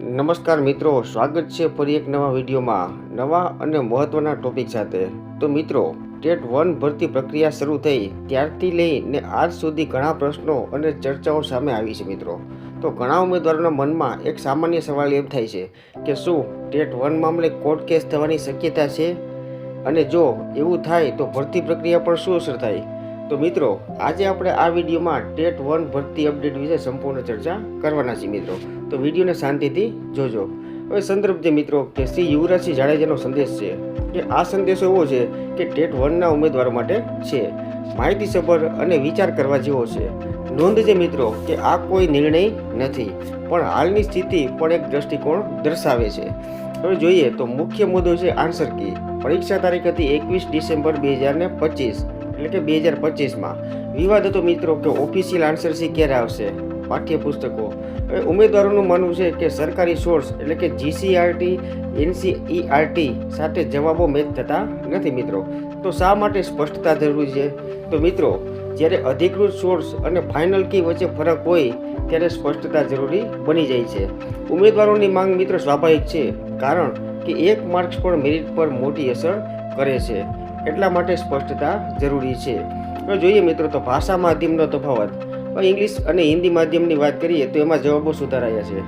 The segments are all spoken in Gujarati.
નમસ્કાર મિત્રો, સ્વાગત છે ફરી એક નવા વિડીયોમાં. નવા અને મહત્વના ટોપિક સાથે. તો મિત્રો, ટેટ વન ભરતી પ્રક્રિયા શરૂ થઈ ત્યારથી લઈને આજ સુધી ઘણા પ્રશ્નો અને ચર્ચાઓ સામે આવી છે મિત્રો. તો ઘણા ઉમેદવારોના મનમાં એક સામાન્ય સવાલ એમ થાય છે કે શું ટેટ વન મામલે કોર્ટ કેસ થવાની શક્યતા છે? અને જો એવું થાય તો ભરતી પ્રક્રિયા પર શું અસર થાય? તો મિત્રો, આજે આપણે આ વિડીયોમાં ટેટ વન ભરતી અપડેટ વિશે સંપૂર્ણ ચર્ચા કરવાના છીએ મિત્રો. તો વિડીયોને શાંતિથી જોજો. હવે સંદર્ભ છે મિત્રો, કે શ્રી યુવરાજસિંહ જાડેજાનો સંદેશ છે. કે આ સંદેશો એવો છે કે ટેટ વનના ઉમેદવારો માટે છે. માહિતીસભર અને વિચાર કરવા જેવો છે. નોંધ છે મિત્રો, કે આ કોઈ નિર્ણય નથી. પણ હાલની સ્થિતિ પણ એક દ્રષ્ટિકોણ દર્શાવે છે. હવે જોઈએ તો મુખ્ય મુદ્દો છે આન્સર કી. પરીક્ષા તારીખ હતી એકવીસ ડિસેમ્બર બે હજાર ને પચીસ. એટલે કે બે હજાર પચીસમાં. વિવાદ હતો મિત્રો કે ઓફિશિયલ આન્સર સી ક્યારે આવશે? પાઠ્યપુસ્તકો. હવે ઉમેદવારોનું માનવું છે કે સરકારી સોર્સ એટલે કે જીસીઆરટી એનસીઈઆરટી સાથે જવાબો મેચ થતા નથી મિત્રો. તો શા માટે સ્પષ્ટતા જરૂરી છે? તો મિત્રો, જ્યારે અધિકૃત સોર્સ અને ફાઇનલ કી વચ્ચે ફરક હોય, ત્યારે સ્પષ્ટતા જરૂરી બની જાય છે. ઉમેદવારોની માંગ મિત્રો સ્વાભાવિક છે, કારણ કે એક માર્ક્સ પણ મેરિટ પર મોટી અસર કરે છે. એટલા માટે સ્પષ્ટતા જરૂરી છે. હવે જોઈએ મિત્રો, તો ભાષા માધ્યમનો તફાવત. હવે ઇંગ્લિશ અને હિન્દી માધ્યમની વાત કરીએ તો એમાં જવાબો સુધારાયા છે.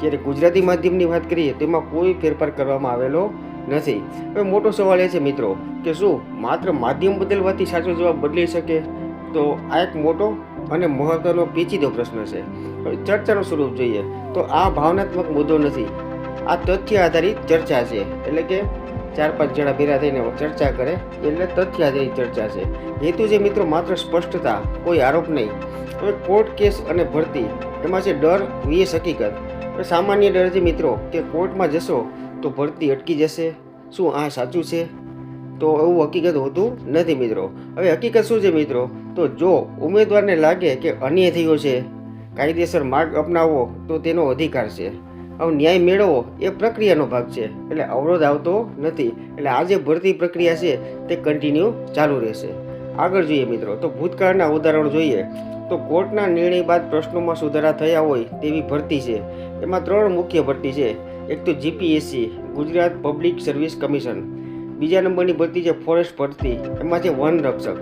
જ્યારે ગુજરાતી માધ્યમની વાત કરીએ તો એમાં કોઈ ફેરફાર કરવામાં આવેલો નથી. હવે મોટો સવાલ એ છે મિત્રો, કે શું માત્ર માધ્યમ બદલવાથી સાચો જવાબ બદલી શકે? તો આ એક મોટો અને મહત્વનો પેચીદો પ્રશ્ન છે. ચર્ચાનું સ્વરૂપ જોઈએ તો આ ભાવનાત્મક મુદ્દો નથી. આ તથ્ય આધારિત ચર્ચા છે. એટલે કે ચાર પાંચ જણા ભેગા થઈને ચર્ચા કરે, એટલે તથ્યા આધારિત ચર્ચા છે. હેતુ છે મિત્રો માત્ર સ્પષ્ટતા, કોઈ આરોપ નહીં. હવે કોર્ટ કેસ અને ભરતી, એમાં છે ડર, વીએસ હકીકત. સામાન્ય ડર છે મિત્રો કે કોર્ટમાં જશો તો ભરતી અટકી જશે. શું આ સાચું છે? તો એવું હકીકત હોતું નથી મિત્રો. હવે હકીકત શું છે મિત્રો? તો જો ઉમેદવારને લાગે કે અન્યાય થયો છે, કાયદેસર માર્ગ અપનાવવો તો તેનો અધિકાર છે. હવે ન્યાય મેળવવો એ પ્રક્રિયાનો ભાગ છે. એટલે અવરોધ આવતો નથી. એટલે આ જે ભરતી પ્રક્રિયા છે, તે કન્ટિન્યુ ચાલુ રહેશે. આગળ જોઈએ મિત્રો, તો ભૂતકાળના ઉદાહરણો જોઈએ. તો કોર્ટના નિર્ણય બાદ પ્રશ્નોમાં સુધારા થયા હોય તેવી ભરતી છે. એમાં ત્રણ મુખ્ય ભરતી છે. એક તો GPSC Gujarat public service commission બીજા નંબરની ભરતી છે ફોરેસ્ટ ભરતી. એમાં છે વન રક્ષક.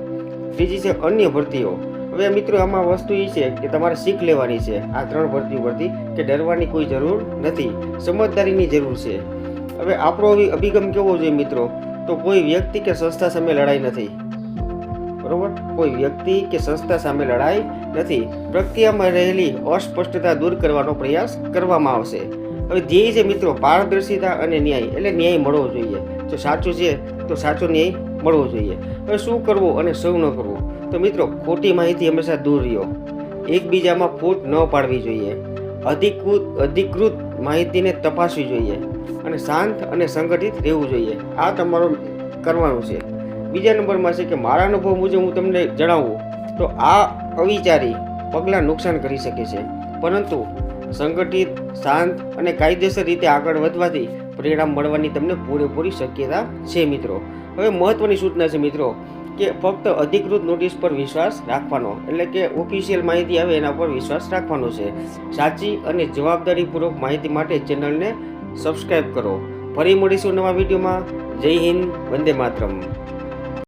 ત્રીજી છે અન્ય ભરતીઓ. હવે મિત્રો, આમાં વસ્તુ એ છે કે તમારે શીખ લેવાની છે, આ ત્રણ ભરતી ઉપરથી, કે ડરવાની કોઈ જરૂર નથી, સમજદારીની જરૂર છે. હવે આપણો અભિગમ કેવો જોઈએ મિત્રો? તો કોઈ વ્યક્તિ કે સંસ્થા સામે લડાઈ નથી. બરોબર? કોઈ વ્યક્તિ કે સંસ્થા સામે લડાઈ નથી. પ્રક્રિયામાં રહેલી અસ્પષ્ટતા દૂર કરવાનો પ્રયાસ કરવામાં આવશે. હવે ધ્યેય છે મિત્રો, પારદર્શિતા અને ન્યાય. એટલે ન્યાય મળવો જોઈએ. જો સાચું છે? તો સાચો ન્યાય મળવો જોઈએ. હવે શું કરવું અને શું ન કરવું? તો મિત્રો, ખોટી માહિતી હંમેશા દૂર રહ્યો. એકબીજામાં ફૂટ ન પાડવી જોઈએ. અધિકૃત અધિકૃત માહિતીને તપાસવી જોઈએ અને શાંત અને સંગઠિત રહેવું જોઈએ. આ તમારું કરવાનું છે. બીજા નંબરમાં છે કે મારા અનુભવ મુજબ હું તમને જણાવું તો આ અવિચારી પગલાં નુકસાન કરી શકે છે. પરંતુ સંગઠિત, શાંત અને કાયદેસર રીતે આગળ વધવાથી પરિણામ મળવાની તમને પૂરેપૂરી શક્યતા છે મિત્રો. હવે મહત્વની સૂચના છે મિત્રો, કે ફક્ત અધિકૃત નોટિસ પર વિશ્વાસ રાખવાનો, એટલે કે ઓફિશિયલ માહિતી આવે એના પર વિશ્વાસ રાખવાનો છે. સાચી અને જવાબદારીપૂર્વક માહિતી માટે ચેનલને સબસ્ક્રાઈબ કરો. ફરી મળીશું નવા વિડીયોમાં. જય હિન્દ, વંદે માતરમ.